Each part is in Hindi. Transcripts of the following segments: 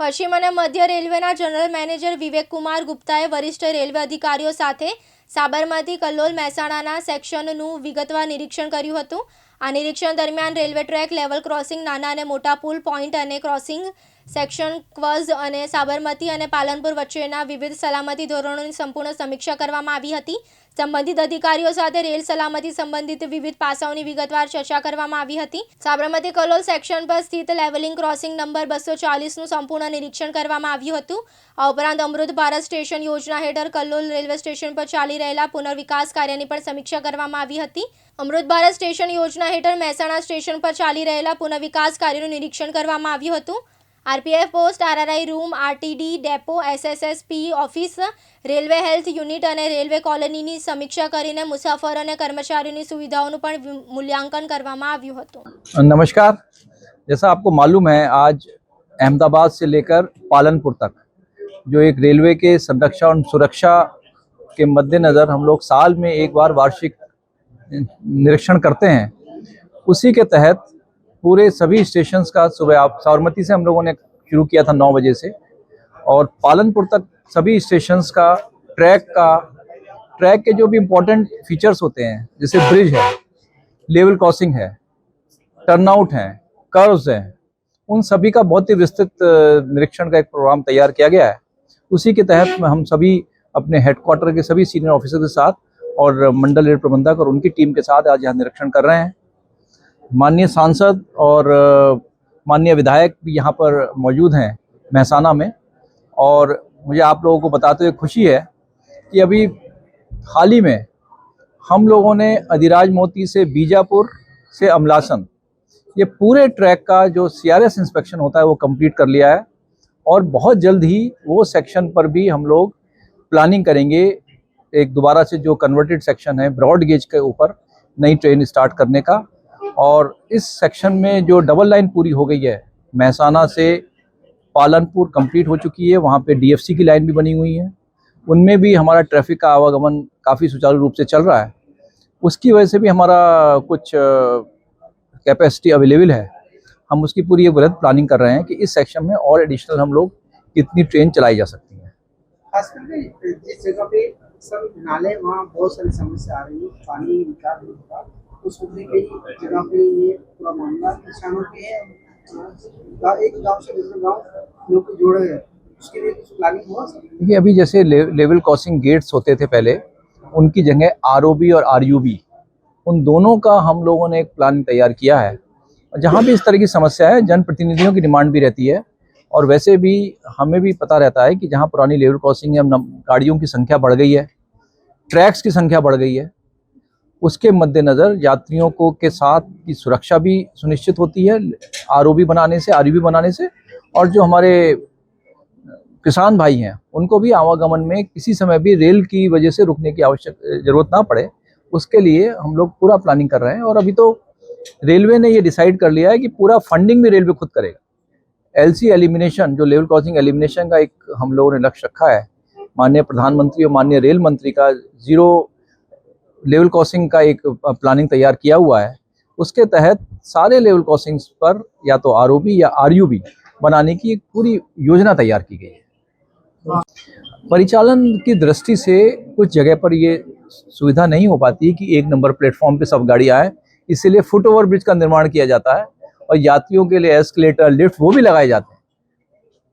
પશ્ચિમ અને મધ્ય રેલવેના જનરલ મેનેજર વિવેક કુમાર ગુપ્તાએ વરિષ્ઠ રેલવે અધિકારીઓ સાથે સાબરમતી કલ્લોલ મહેસાણાના સેક્શનનું વિગતવાર નિરીક્ષણ કર્યું હતું. આ નિરીક્ષણ દરમિયાન રેલવે ટ્રેક લેવલ ક્રોસિંગ નાના અને મોટા પુલ પોઈન્ટ અને ક્રોસિંગ સેક્શન ક્વઝ અને સાબરમતી અને પાલનપુર વચ્ચેના વિવિધ સલામતી ધોરણોની સંપૂર્ણ સમીક્ષા કરવામાં આવી હતી. સંબંધિત અધિકારીઓ સાથે રેલ સલામતી સંબંધિત વિવિધ પાસાઓની વિગતવાર ચર્ચા કરવામાં આવી હતી. સાબરમતી કલોલ સેક્શન પર સ્થિત લેવલિંગ ક્રોસિંગ નંબર બસો ચાલીસનું સંપૂર્ણ નિરીક્ષણ કરવામાં આવ્યું હતું. આ ઉપરાંત અમૃત ભારત સ્ટેશન યોજના હેઠળ કલોલ રેલવે સ્ટેશન પર ચાલી રહેલા પુનર્વિકાસ કાર્યની પણ સમીક્ષા કરવામાં આવી હતી. અમૃત ભારત સ્ટેશન યોજના હેઠળ મહેસાણા સ્ટેશન પર ચાલી રહેલા પુનર્વિકાસ કાર્યનું નિરીક્ષણ કરવામાં આવ્યું હતું. RPF post RRI room RTD depot SSSP office railway health unit અને રેલવે કોલોનીની સમીક્ષા કરીને મુસાફરો અને કર્મચારીઓની સુવિધાઓનું પણ મૂલ્યાંકન કરવામાં આવ્યું હતું नमस्कार जैसा आपको मालूम है आज अहमदाबाद से लेकर पालनपुर तक जो एक रेलवे के संरक्षा और सुरक्षा के मद्देनज़र हम लोग साल में एक बार वार्षिक निरीक्षण करते हैं उसी के तहत पूरे सभी स्टेशन का सुबह, आप साबरमती से हम लोगों ने शुरू किया था नौ बजे से और पालनपुर तक सभी स्टेशंस का ट्रैक का ट्रैक के जो भी इम्पोर्टेंट फीचर्स होते हैं, जैसे ब्रिज है लेवल क्रॉसिंग है टर्नआउट हैं कर्व्स हैं, उन सभी का बहुत ही विस्तृत निरीक्षण का एक प्रोग्राम तैयार किया गया है। उसी के तहत हम सभी अपने हेडक्वार्टर के सभी सीनियर ऑफिसर के साथ और मंडल रेल प्रबंधक और उनकी टीम के साथ आज यहाँ निरीक्षण कर रहे हैं। माननीय सांसद और माननीय विधायक भी यहाँ पर मौजूद हैं महसाना में। और मुझे आप लोगों को बताते हुए खुशी है कि अभी हाल ही में हम लोगों ने अधिराज मोती से बीजापुर से अमलासन, ये पूरे ट्रैक का जो सीआरएस इंस्पेक्शन होता है वो कंप्लीट कर लिया है और बहुत जल्द ही वो सेक्शन पर भी हम लोग प्लानिंग करेंगे एक दोबारा से जो कन्वर्टेड सेक्शन है, ब्रॉड गेज के ऊपर नई ट्रेन स्टार्ट करने का। और इस सेक्शन में जो डबल लाइन पूरी हो गई है, महसाना से पालनपुर कंप्लीट हो चुकी है, वहाँ पे डीएफसी की लाइन भी बनी हुई है। उनमें भी हमारा ट्रैफ़िक का आवागमन काफ़ी सुचारू रूप से चल रहा है। उसकी वजह से भी हमारा कुछ कैपेसिटी अवेलेबल है। हम उसकी पूरी एक वृहद प्लानिंग कर रहे हैं कि इस सेक्शन में और एडिशनल हम लोग कितनी ट्रेन चलाई जा सकती हैं। जिस जगह पे सब नाले वहाँ बहुत सारी समस्या आ रही है। पानी निकाल होता उस मुद्दे जगह पे ये पूरा मामला किसानों के है। एक गाँव से दूसरे गाँव लोग को जोड़े हैं उसके लिए कुछ प्लानिंग हुआ? देखिए अभी जैसे ले, लेवल क्रॉसिंग गेट्स होते थे पहले उनकी जगह आरओबी और आरयूबी उन दोनों का हम लोगों ने एक प्लान तैयार किया है। जहाँ भी इस तरह की समस्या है जनप्रतिनिधियों की डिमांड भी रहती है और वैसे भी हमें भी पता रहता है कि जहाँ पुरानी लेवल क्रॉसिंग है गाड़ियों की संख्या बढ़ गई है ट्रैक्स की संख्या बढ़ गई है। उसके मद्देनज़र यात्रियों को के साथ की सुरक्षा भी सुनिश्चित होती है आर बनाने से आर बनाने से, और जो हमारे किसान भाई हैं, उनको भी आवागमन में किसी समय भी रेल की वजह से रुकने की आवश्यक, ज़रूरत ना पड़े। उसके लिए हम लोग पूरा प्लानिंग कर रहे हैं और अभी तो रेलवे ने ये डिसाइड कर लिया है कि पूरा फंडिंग भी रेलवे खुद करेगा। एलसी एलिमिनेशन, जो लेवल क्रॉसिंग एलिमिनेशन का एक हम लोगों ने लक्ष्य रखा है, माननीय प्रधानमंत्री और माननीय रेल मंत्री का, ज़ीरो लेवल क्रॉसिंग का एक प्लानिंग तैयार किया हुआ है। उसके तहत सारे लेवल क्रॉसिंग्स पर या तो आरओबी या आरयूबी बनाने की एक पूरी योजना तैयार की गई है। परिचालन की दृष्टि से कुछ जगह पर ये सुविधा नहीं हो पाती कि एक नंबर प्लेटफॉर्म पे सब गाड़ी आए। इसीलिए फुट ओवर ब्रिज का निर्माण किया जाता है और यात्रियों के लिए एस्केलेटर, लिफ्ट वो भी लगाए जाते हैं।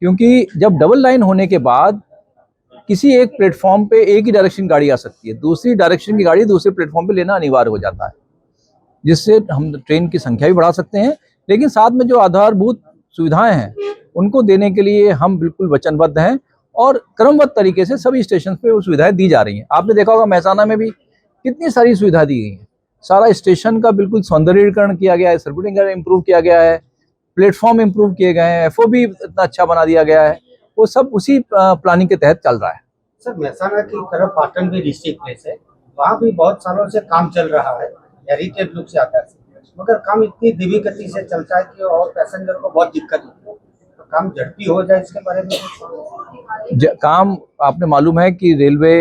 क्योंकि जब डबल लाइन होने के बाद किसी एक प्लेटफॉर्म पे एक ही डायरेक्शन गाड़ी आ सकती है, दूसरी डायरेक्शन की गाड़ी दूसरे प्लेटफॉर्म पे लेना अनिवार्य हो जाता है। जिससे हम ट्रेन की संख्या भी बढ़ा सकते हैं, लेकिन साथ में जो आधारभूत सुविधाएँ हैं, उनको देने के लिए हम बिल्कुल वचनबद्ध हैं और क्रमबद्ध तरीके से सभी स्टेशन पे वो सुविधाएँ दी जा रही हैं। आपने देखा होगा महसाना में भी कितनी सारी सुविधा दी गई हैं। सारा स्टेशन का बिल्कुल सौंदर्यीकरण किया गया है, सर्कुलेटिंग इम्प्रूव किया गया है, प्लेटफॉर्म इम्प्रूव किए गए हैं एफ़ इतना अच्छा बना दिया गया है। वो सब उसी प्लानिंग के तहत चल रहा है। सर महसाना की तरफ़ पाटन भी डिस्ट्रिक्ट प्लेस है। वहाँ भी बहुत सालों से काम चल रहा है हेरिटेज लुक से आता है। मगर काम इतनी धीमी गति से चलता है कि और पैसेंजर को बहुत दिक्कत होती है। तो काम झड़पी हो जाए इसके बारे में काम आपने मालूम है कि रेलवे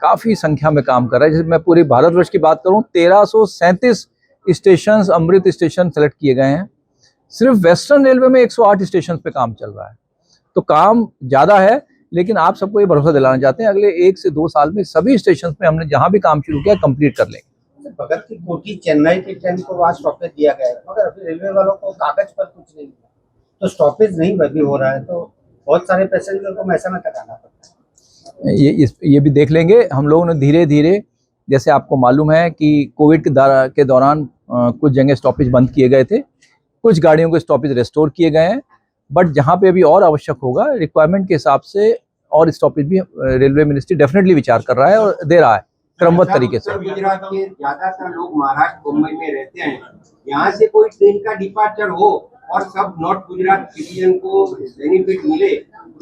काफ़ी संख्या में काम कर रहा है। जैसे मैं पूरे भारतवर्ष की बात करूँ तेरह स्टेशन अमृत स्टेशन सेलेक्ट किए गए हैं। सिर्फ़ वेस्टर्न रेलवे में 108 स्टेशन पे काम चल रहा है। तो काम ज़्यादा है लेकिन आप सबको ये भरोसा दिलाना चाहते हैं अगले एक से दो साल में सभी स्टेशन में हमने जहाँ भी काम शुरू किया कंप्लीट कर लेंगे। भगत की कोठी चेन्नई की ट्रेन को वहाँ स्टॉपेज दिया गया है मगर अभी रेलवे वालों को कागज़ पर कुछ नहीं मिला। तो स्टॉपेज नहीं अभी हो रहा है तो बहुत सारे पैसेंजर को महसाना तक आना पड़ता है। ये इस ये भी देख लेंगे। हम लोगों ने धीरे धीरे जैसे आपको मालूम है कि कोविड के के दौरान कुछ जगह स्टॉपेज बंद किए गए थे। कुछ गाड़ियों के स्टॉपेज रेस्टोर किए गए हैं। बट जहाँ पे अभी और आवश्यक होगा रिक्वायरमेंट के हिसाब से और स्टॉपेज भी रेलवे मिनिस्ट्री डेफिनेटली विचार कर रहा है और दे रहा है क्रमबद्ध तरीके से। गुजरात के ज़्यादातर लोग महाराष्ट्र मुंबई में रहते हैं। यहाँ से कोई ट्रेन का डिपार्चर हो और सब नॉर्थ गुजरात सिटीजन को बेनिफिट मिले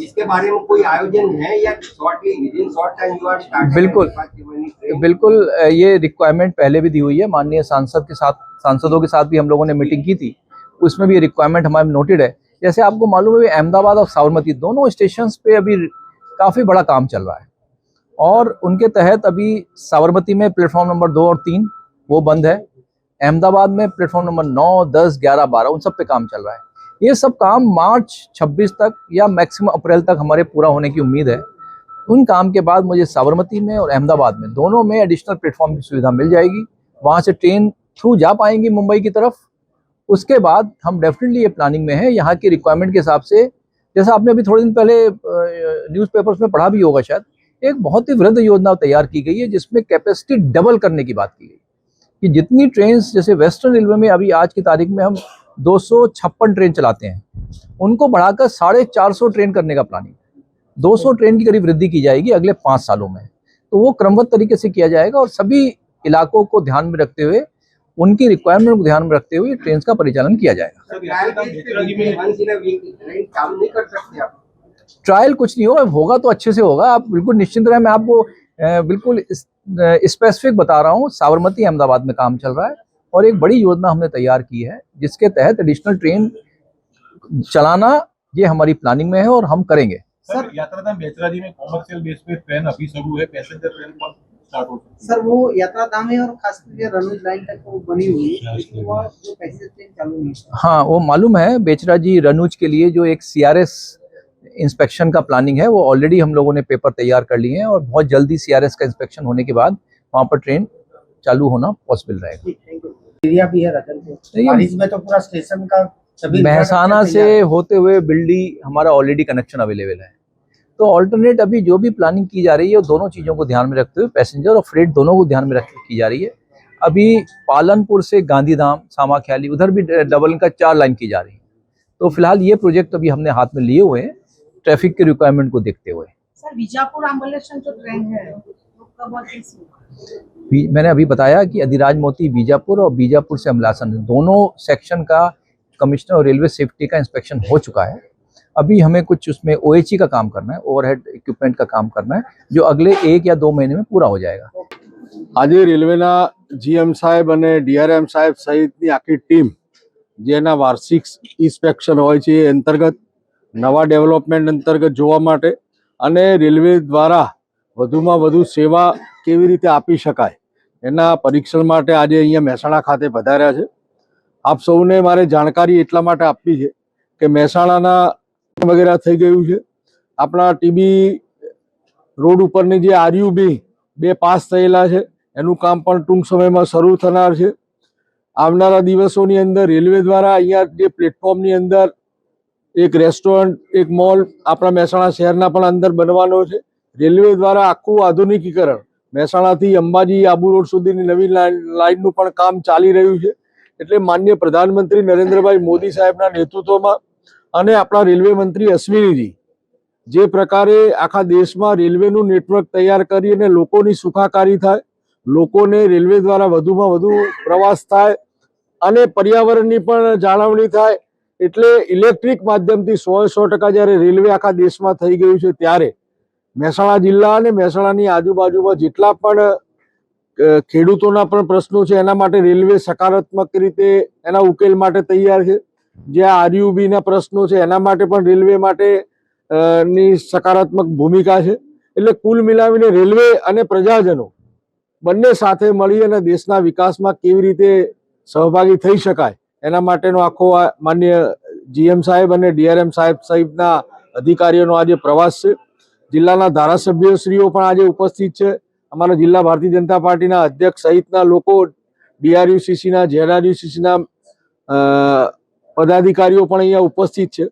इसके बारे में कोई आयोजन है या shortly short time you are बिल्कुल। बिल्कुल ये रिक्वायरमेंट पहले भी दी हुई है। माननीय सांसद के साथ सांसदों के साथ भी हम लोगों ने मीटिंग की थी। उसमें भी ये रिक्वायरमेंट हमारे नोटेड है। जैसे आपको मालूम है अहमदाबाद और साबरमती दोनों स्टेशन पे अभी काफ़ी बड़ा काम चल रहा है। और उनके तहत अभी साबरमती में प्लेटफॉर्म नंबर दो और तीन वो बंद है। अहमदाबाद में प्लेटफॉर्म नंबर नौ, दस, ग्यारह, बारह, उन सब पे काम चल रहा है। ये सब काम मार्च 26 तक या मैक्सिमम अप्रैल तक हमारे पूरा होने की उम्मीद है। उन काम के बाद मुझे साबरमती में और अहमदाबाद में दोनों में एडिशनल प्लेटफॉर्म की सुविधा मिल जाएगी। वहाँ से ट्रेन थ्रू जा पाएँगी मुंबई की तरफ़। उसके बाद हम डेफिनेटली ये प्लानिंग में है, यहाँ की रिक्वायरमेंट के हिसाब से, जैसा आपने अभी थोड़े दिन पहले न्यूज़पेपर्स में पढ़ा भी होगा शायद, एक बहुत ही वृद्ध योजना तैयार की गई है, जिसमें कैपेसिटी डबल करने की बात की गई कि जितनी ट्रेन जैसे वेस्टर्न रेलवे में अभी आज की तारीख में हम दो सौ छप्पन ट्रेन चलाते हैं, उनको बढ़ाकर साढ़े चार ट्रेन करने का प्लानिंग है। 200 ट्रेन की करीब वृद्धि की जाएगी अगले पाँच सालों में। तो वो क्रमबद्ध तरीके से किया जाएगा और सभी इलाकों को ध्यान में रखते हुए उनकी रिक्वायरमेंट को ध्यान में रखते हुए ट्रेन का परिचालन किया जाएगा। ट्रेन काम नहीं कर सकते आप। ट्रायल कुछ नहीं होगा होगा तो अच्छे से होगा। आप बिल्कुल निश्चिंत रहे मैं आपको बिल्कुल स्पेसिफिक बता रहा हूँ साबरमती अहमदाबाद में काम चल रहा है और एक बड़ी योजना हमने तैयार की है जिसके तहत एडिशनल ट्रेन चलाना ये हमारी प्लानिंग में है और हम करेंगे। सर बेचराजी में कॉमर्शियल बेस पे ट्रेन अभी शुरू है पैसेंजर ट्रेन स्टार्ट हो सकती सर वो यात्रा धाम है और खास करके रनोज लाइन तक वो बनी हुई है। जो पैसेंजर ट्रेन चालू नहीं हाँ। वो मालूम है बेचरा जी रनूज के लिए जो एक सीआरएस इंस्पेक्शन का प्लानिंग है वो ऑलरेडी हम लोगों ने पेपर तैयार कर लिए हैं और बहुत जल्दी सीआरएस का इंस्पेक्शन होने के बाद वहाँ पर ट्रेन चालू होना पॉसिबल रहेगा। एरिया भी है रतनपुर में तो पूरा स्टेशन का महसाना से होते हुए बिल्डी हमारा ऑलरेडी कनेक्शन अवेलेबल है। तो ऑल्टरनेट अभी जो भी प्लानिंग की जा रही है वो दोनों चीज़ों को ध्यान में रखते हुए पैसेंजर और फ्रेट दोनों को ध्यान में रख की जा रही है। अभी पालनपुर से गांधीधाम सामाख्याली उधर भी डबल का चार लाइन की जा रही है। तो फ़िलहाल ये प्रोजेक्ट अभी हमने हाथ में लिए हुए हैं ट्रैफ़िक के रिक्वायरमेंट को देखते हुए। सर बीजापुर जो ट्रेन है मैंने अभी बताया कि अधिराज मोती बीजापुर और बीजापुर से अमलासन दोनों सेक्शन का कमिश्नर और रेलवे सेफ्टी का इंस्पेक्शन हो चुका है। अभी हमें कुछ उसमें ओ का काम करना है ओवरहेड इक्विपमेंट का काम करना है जो अगले एक या दो महीने में पूरा हो जाएगा આજે રેલવેના જીએમ સાહેબ અને ડીઆરએમ સાહેબ સહિતની આખી ટીમ જેના વાર્ષિક ઇન્સ્પેક્શન હોય છે એ અંતર્ગત નવા ડેવલપમેન્ટ અંતર્ગત જોવા માટે અને રેલવે દ્વારા વધુમાં વધુ સેવા કેવી રીતે આપી શકાય એના પરીક્ષણ માટે આજે અહીંયા મહેસાણા ખાતે પધાર્યા છે આપ સૌને મારે જાણકારી એટલા માટે આપવી છે કે મહેસાણાના વગેરે થઈ ગયું છે. આપણા ટીબી રોડ ઉપરની જે આરયુબી બે પાસ થયેલા છે, એનું કામ પણ ટૂંક સમયમાં શરૂ થનાર છે. આવનારા દિવસોની અંદર રેલવે દ્વારા અહીંયા જે પ્લેટફોર્મની અંદર એક રેસ્ટોરન્ટ, એક મોલ આપણા મહેસાણા શહેરના પણ અંદર બનવાનો છે. રેલવે દ્વારા આખું આધુનિકીકરણ, મહેસાણાથી અંબાજી, આબુ રોડ સુધીની નવી લાઈનનું પણ કામ ચાલી રહ્યું છે. એટલે માન્ય પ્રધાનમંત્રી નરેન્દ્રભાઈ મોદી સાહેબના નેતૃત્વમાં અને આપણા રેલવે મંત્રી અશ્વિનીજી, જે પ્રકારે આખા દેશમાં રેલવેનું નેટવર્ક તૈયાર કરી અને લોકોની સુખાકારી થાય, લોકોને રેલવે દ્વારા વધુમાં વધુ પ્રવાસ થાય અને પર્યાવરણની પણ જાળવણી થાય, એટલે ઇલેક્ટ્રિક માધ્યમથી સો સો ટકા જ્યારે રેલવે આખા દેશમાં થઈ ગયું છે ત્યારે મહેસાણા જિલ્લા અને મહેસાણાની આજુબાજુમાં જેટલા પણ ખેડૂતોના પણ પ્રશ્નો છે, એના માટે રેલવે સકારાત્મક રીતે એના ઉકેલ માટે તૈયાર છે. જે આરયુબી ના પ્રશ્નો છે, એના માટે પણ રેલવે માટે ની સકારાત્મક ભૂમિકા છે. એટલે કુલ મિલાવીને રેલવે અને પ્રજાજનો બંને સાથે મળી અને દેશના વિકાસમાં કેવી રીતે સહભાગી થઈ શકાય, એના માટેનો આખો માન્ય જીએમ સાહેબ અને ડીઆરએમ સાહેબ સહિતના અધિકારીઓનો આજે પ્રવાસ છે. જિલ્લાના ધારાસભ્યશ્રીઓ પણ આજે ઉપસ્થિત છે. અમારા જિલ્લા ભારતીય જનતા પાર્ટીના અધ્યક્ષ સહિતના લોકો ડીઆરયુસીસીના જેઆરયુસીસીના પદાધિકારીઓ પણ અહીંયા ઉપસ્થિત છે.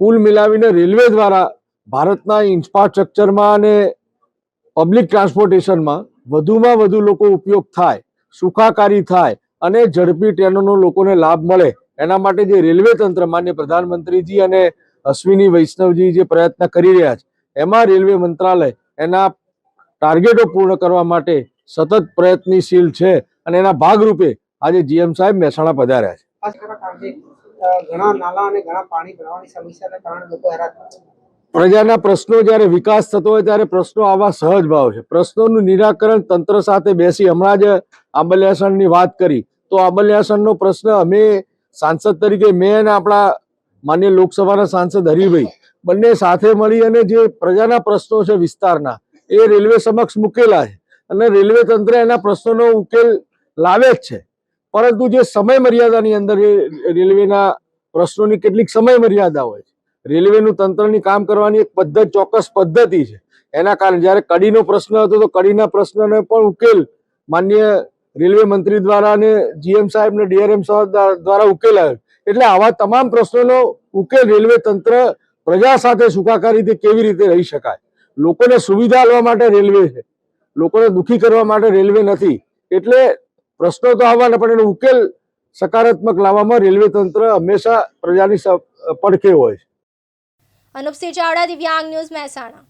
કુલ મિલાવીને રેલવે દ્વારા ભારતના ઇન્ફ્રાસ્ટ્રક્ચરમાં અને પબ્લિક ટ્રાન્સપોર્ટેશનમાં વધુમાં વધુ લોકો ઉપયોગ થાય, સુખાકારી થાય અને ઝડપી ટ્રેનોનો લોકોને લાભ મળે, એના માટે જે રેલવે તંત્ર, માન્ય પ્રધાનમંત્રીજી અને અશ્વિની વૈષ્ણવજી જે પ્રયત્ન કરી રહ્યા છે, એમાં રેલવે મંત્રાલય એના ટાર્ગેટો પૂર્ણ કરવા માટે સતત પ્રયત્નશીલ છે અને એના ભાગરૂપે આજે જીએમ સાહેબ મહેસાણા પધાર્યા છે. ઘણા નાલા અને ઘણા પાણી ભરાવાની સમસ્યાને કારણે લોકો હેરાન. પ્રજાના પ્રશ્નો જ્યારે વિકાસ થતો હોય ત્યારે પ્રશ્નો આવા સહજ ભાવ છે. પ્રશ્નોનું નિરાકરણ તંત્ર સાથે બેસી હમણાં જ આંબલિયાસણની વાત કરી. તો આંબલિયાસણનો પ્રશ્ન અમે સાંસદ તરીકે મેં અને આપણા માન્ય લોકસભાના સાંસદ હરિભાઈ બંને સાથે મળી અને જે પ્રજાના પ્રશ્નો છે વિસ્તારના, એ રેલવે સમક્ષ મૂકેલા છે. અને રેલવે તંત્ર એના પ્રશ્નોનો ઉકેલ લાવે જ છે. પરંતુ જે સમય મર્યાદાની અંદર રેલવેના પ્રશ્નોની કેટલીક સમય મર્યાદા હોય છે. રેલવેનું તંત્રની કામ કરવાની એક પદ્ધતિ, ચોક્કસ પદ્ધતિ છે. એના કારણે જ્યારે કડીનો પ્રશ્ન હતો, તો કડીના પ્રશ્નને પણ ઉકેલ માન્ય રેલવે મંત્રી દ્વારા અને જીએમ સાહેબ ને ડીઆરએમ સાહેબ દ્વા- દ્વારા ઉકેલાયો. એટલે આવા તમામ પ્રશ્નોનો ઉકેલ રેલવે તંત્ર પ્રજા સાથે સુખાકારીથી કેવી રીતે રહી શકાય? લોકોને સુવિધા આપવા માટે રેલવે છે. લોકોને દુખી કરવા માટે રેલવે નથી. એટલે પ્રશ્નો તો આવવાના, પણ એનો ઉકેલ સકારાત્મક લાવવામાં રેલવે તંત્ર હંમેશા પ્રજાની પડખે હોય છે. અનુપસિંહ ચાવડા, દિવ્યાંગ ન્યૂઝ મહેસાણા.